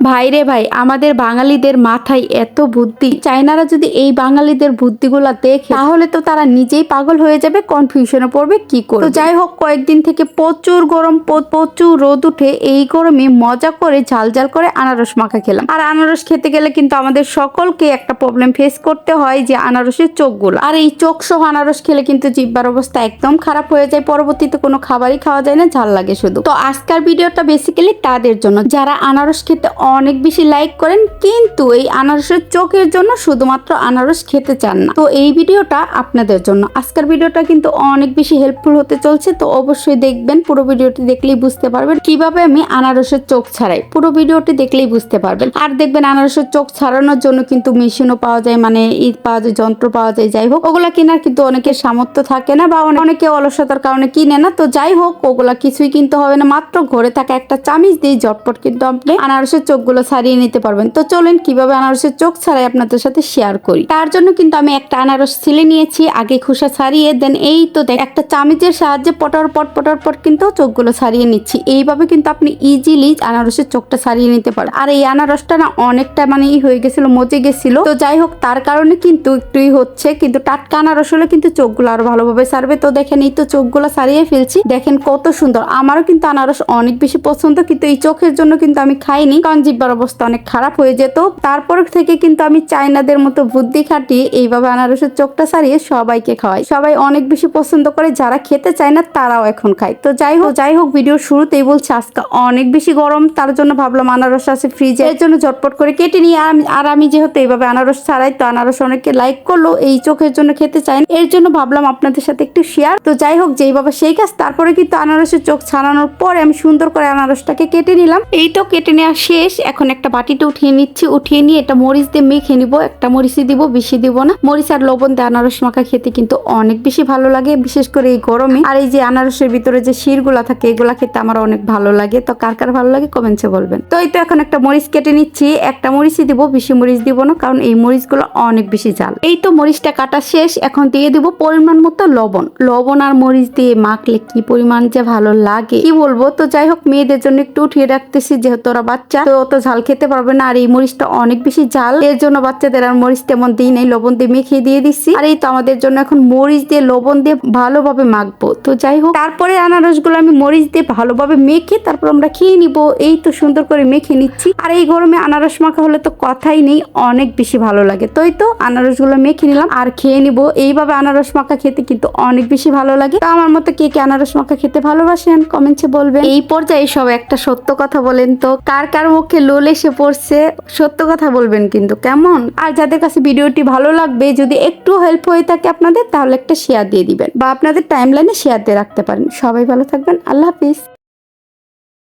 ভাই রে ভাই, আমাদের বাঙালিদের মাথায় এত বুদ্ধি। চাইনারা যদি এই বাঙালিদের বুদ্ধিগুলো দেখে, তাহলে তো তারা নিজেই পাগল হয়ে যাবে কনফিউশনে পড়বে, কি করবে? তো যাই হোক, কয়েকদিন থেকে প্রচুর গরম প্রচুর রোদ উঠে এই গরমে মজা করে ঝাল ঝাল করে আনারস মাখা খেলাম। আর আনারস খেতে গেলে কিন্তু আমাদের সকলকে একটা প্রবলেম ফেস করতে হয় যে আনারসের চোখগুলো। আর এই চোখ সহ আনারস খেলে কিন্তু জিব্বার অবস্থা একদম খারাপ হয়ে যায়, পরবর্তীতে কোনো খাবারই খাওয়া যায় না, ঝাল লাগে শুধু। তো আজকের ভিডিওটা বেসিক্যালি তাদের জন্য। যারা আনারস খেতে অনেক বেশি লাইক করেন, কিন্তু এই আনারসের চোখের জন্য শুধুমাত্র আনারস খেতে চান না। তো এই ভিডিওটা আপনাদের জন্য। আজকের ভিডিওটা কিন্তু অনেক বেশি হেল্পফুল হতে চলছে, তো অবশ্যই দেখবেন, পুরো ভিডিওটি দেখলেই বুঝতে পারবেন কীভাবে আমি আনারসের চোখ ছাড়াই। পুরো ভিডিওটি দেখলেই বুঝতে পারবেন। আর দেখবেন আনারসের চোখ ছাড়ানোর জন্য কিন্তু মেশিনও পাওয়া যায় মানে ঈদ পাওয়া যায়, যন্ত্র পাওয়া যায়, যাই হোক। ওগুলা কেনার কিন্তু অনেকের সামর্থ্য থাকে না বা অনেকে অলসতার কারণে কিনে না। তো যাই হোক, ওগুলা কিছুই কিনতে হবে না। মাত্র ঘরে থাকা একটা চামিচ দিয়ে ঝটপট কিন্তু আপনি আনারসের চোখগুলো ছাড়িয়ে নিতে পারবেন। তো চলেন কীভাবে আনারসের চোখ ছাড়াই আপনাদের সাথে শেয়ার করি। তার জন্য কিন্তু আমি একটা আনারস ছিলে নিয়েছি, আগে খোসা ছাড়িয়ে দেন এই তো দেখ, একটা চামিচের সাহায্যে পটার পট পটার পট কিন্তু চোখগুলো ছাড়িয়ে নিচ্ছি। এইভাবে কিন্তু আপনি ইজিলি আনারসের চোখটা ছাড়িয়ে নিতে পারেন। আর এই আনারসটা না অনেকটা মানে হয়ে গেছিল, মজে গেছিল। তো যাই হোক, তার কারণে কিন্তু একটুই হচ্ছে, কিন্তু টাটকা আনারস হলে কিন্তু চোখগুলো আরও ভালোভাবে ছাড়বে। তো দেখেন, এই তো চোখগুলো ছাড়িয়ে ফেলছি। দেখেন কত সুন্দর। আমারও কিন্তু আনারস অনেক বেশি পছন্দ, কিন্তু এই চোখের জন্য কিন্তু আমি খাইনি, কারণ জিব্বার অবস্থা অনেক খারাপ হয়ে যেত। তারপর থেকে কিন্তু আমি চাইনাদের মতো বুদ্ধি খাটিয়ে এইভাবে আনারসের চোখটা সারিয়ে সবাইকে খাওয়াই। সবাই অনেক বেশি পছন্দ করে, যারা খেতে চায় না তারাও এখন খায়। তো যাই হোক যাই হোক, ভিডিওর শুরুতেই বলছি, আজকে অনেক বেশি গরম, তার জন্য ভাবলাম আনারস আছে ফ্রিজে এর জন্য ঝটপট করে কেটে নিয়ে আর আমি- যেহেতু এইভাবে আনারস ছাড়াই, তো আনারস অনেকে লাইক করল, এই চোখের জন্য খেতে চায়। এর জন্য ভাবলাম আপনাদের সাথে একটু শেয়ার তো যাই হোক, যেইভাবে সেই কাজ, তারপরে কিন্তু আনারসের চোখ ছাড়ানোর পরে আমি সুন্দর করে আনারসটাকে কেটে নিলাম। এই তো কেটে নেওয়া শেষ। এখন একটা বাটিতে উঠিয়ে নিচ্ছি, উঠিয়ে নিয়ে এটা মরিচ দিয়ে মেখে নিব, একটা মরিচই দিব, বেশি দিব না। মরিচ আর লবণ দিয়ে আনারস মাখা খেতে কিন্তু অনেক বেশি ভালো লাগে, বিশেষ করে এই গরমে। আর এই যে আনারসের ভিতরে যে শিরগুলা থাকে, এগুলা খেতে আমার অনেক ভালো লাগে। তো কার কার ভালো লাগে কমেন্টসে বলবেন। তো এই তো এখন একটা মরিচ কেটে নিচ্ছি, একটা মরিচই দিব, বেশি মরিচ দিব না, কারণ এই মরিচগুলো অনেক বেশি জাল এই তো মরিচটা কাটা শেষ, এখন দিয়ে দিব পরিমাণ মতো লবণ। লবণ আর মরিচ দিয়ে মাখলে কি পরিমাণ যে ভালো লাগে, কি বলব? তো যাই হোক, মেয়েদের জন্য একটু উঠিয়ে রাখতেছি, যেহেতু ওরা বাচ্চা। তো অত ঝাল খেতে পারবে না, আর এই মরিচটা অনেক বেশি ঝাল। এর জন্য বাচ্চাদের আর মরিচ তেমন দিই নেই, লবণ দিয়ে মেখে দিয়ে দিচ্ছি আর এই তো আমাদের জন্য এখন মরিচ দিয়ে লবণ দিয়ে ভালোভাবে মাখবো। তো যাই হোক, তারপরে আনারসগুলো আমি মরিচ দিয়ে ভালোভাবে মেখে তারপর আমরা খেয়ে নিব। এই তো সুন্দর করে মেখে নিচ্ছি। আর এই গরমে আনারস মাখা হলে তো কথাই নেই, অনেক বেশি ভালো লাগে। তো এই তো আনারসগুলো মেখে নিলাম আর খেয়ে নিব। এইভাবে আনারস মাখা খেতে কিন্তু অনেক বেশি ভালো লাগে। তো আমার মতো কে কে আনারস মাখা খেতে ভালোবাসেন কমেন্টে বলবেন। এই পর্যায়ে সব একটা সত্য কথা বলেন তো। কার কার লোল এসে পড়ছে, সত্য কথা বলবেন কিন্তু, কেমন? আর যাদের কাছে ভিডিওটি ভালো লাগবে, যদি একটু হেল্প হয়ে থাকে আপনাদের, তাহলে একটা শেয়ার দিয়ে দিবেন বা আপনাদের টাইম লাইনে শেয়ার দিয়ে রাখতে পারেন। সবাই ভালো থাকবেন, আল্লাহ হাফিজ।